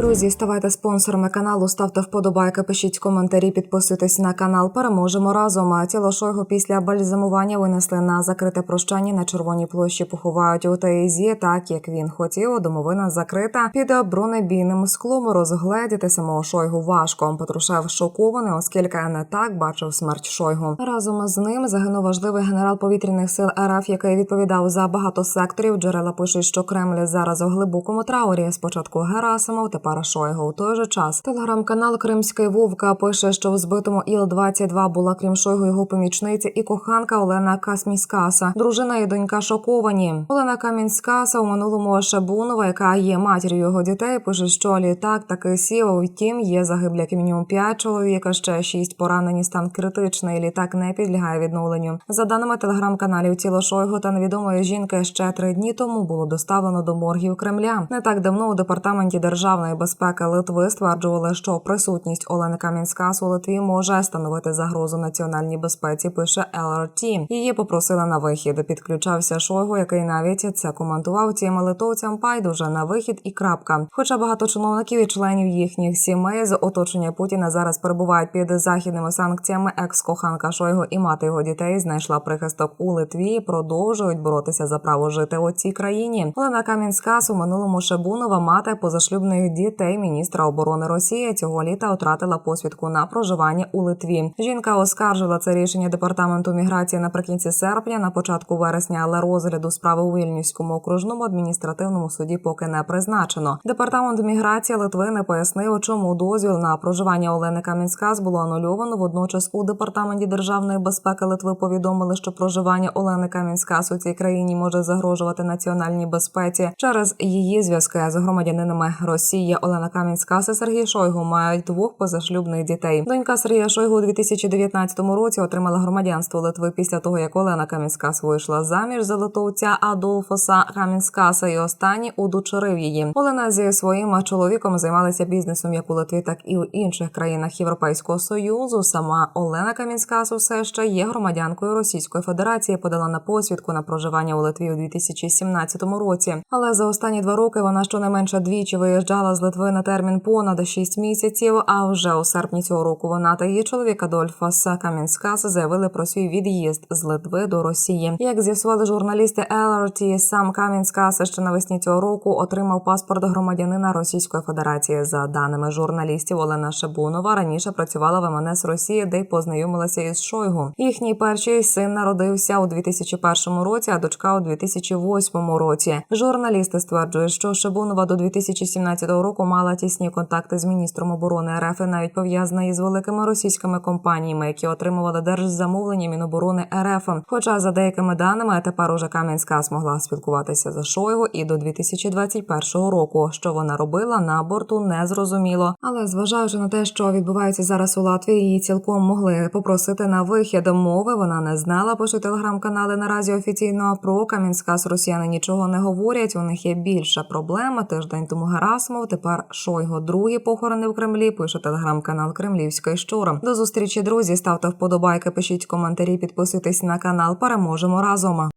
Друзі, ставайте спонсорами каналу, ставте вподобайки, пишіть коментарі, підписуйтесь на канал. Переможемо разом. А тіло Шойгу після бальзамування винесли на закрите прощання на червоній площі. Поховають у Таїзі, так як він хотів. Домовина закрита під бронебійним склом. Розгледіти самого Шойгу важко. Петрушев шокований, оскільки не так бачив смерть Шойгу. Разом з ним загинув важливий генерал повітряних сил РФ, який відповідав за багато секторів. Джерела пишуть, що Кремль зараз у глибокому траурі. Спочатку Герасимов, тепер Шойгу. У той же час телеграм-канал Кримський Вовка пише, що в збитому Іл-22 була крім Шойгу його помічниця і коханка Олена Касміскаса. Дружина і донька шоковані. Олена Камінськаса у минулому Шабунова, яка є матір'ю його дітей, пише, що літак таки сів. Втім, є загиблі як мінімум 5 чоловік, а ще 6 поранені. Стан критичний. Літак не підлягає відновленню. За даними телеграм-каналів, тіло Шойгу та невідомої жінки ще три дні тому було доставлено до моргів Кремля. Не так давно у департаменті державної безпеки Литви стверджували, що присутність Олени Камінськас у Литві може становити загрозу національній безпеці. Пише LRT. Її попросили на вихід. Підключався Шойгу, який навіть це коментував. Тим литовцям байдуже на вихід і крапка. Хоча багато чиновників і членів їхніх сімей з оточення Путіна зараз перебувають під західними санкціями. Екс-коханка Шойгу і мати його дітей знайшла прихисток у Литві. і Продовжують боротися за право жити у цій країні. Олена Камінськас у минулому Шабунова мати позашлюбних дітей міністра оборони Росії цього літа втратила посвідку на проживання у Литві. Жінка оскаржила це рішення департаменту міграції наприкінці серпня, на початку вересня, але розгляду справи у Вільнюському окружному адміністративному суді поки не призначено. Департамент міграції Литви не пояснив, чому дозвіл на проживання Олени Камінськас було анульовано. Водночас у департаменті державної безпеки Литви повідомили, що проживання Олени Камінськас у цій країні може загрожувати національній безпеці через її зв'язки з громадянинами Росії. Олена Камінськас і Сергій Шойгу мають двох позашлюбних дітей. Донька Сергія Шойгу у 2019 році отримала громадянство Литви після того, як Олена Камінськас вийшла заміж за литовця Адолфоса Камінськаса, і останній удочерив її. Олена зі своїм чоловіком займалися бізнесом як у Литві, так і у інших країнах Європейського союзу. Сама Олена Камінськас усе ще є громадянкою Російської Федерації. Подала на посвідку на проживання у Литві у 2017 році. Але за останні два роки вона щонайменше двічі виїжджала з Литви на термін понад 6 місяців. А вже у серпні цього року вона та її чоловік Адольфас Камінськас заявили про свій від'їзд з Литви до Росії. Як з'ясували журналісти LRT, сам Камінськас ще навесні цього року отримав паспорт громадянина Російської Федерації. За даними журналістів, Олена Шабунова раніше працювала в МНС Росії, де й познайомилася із Шойгу. Їхній перший син народився у 2001 році, а дочка у 2008 році. Журналісти стверджують, що Шабунова до 2017 року мала тісні контакти з міністром оборони РФ і навіть пов'язана із великими російськими компаніями, які отримували держзамовлення Міноборони РФ. Хоча за деякими даними тепер уже Кам'янська змогла спілкуватися за Шойгу і до 2021 року. Що вона робила на борту, не зрозуміло. Але зважаючи на те, що відбувається зараз у Латвії, її цілком могли попросити на вихід мови. Вона не знала, пише телеграм-канали наразі офіційно про Кам'янськас росіяни нічого не говорять. У них є більша проблема. Тиждень тому Герасимов, тепер Шойго другі похорони в Кремлі. Пише телеграм-канал Кремлівський щур. До зустрічі, друзі. Ставте вподобайки, пишіть коментарі, підписуйтесь на канал. Переможемо разом.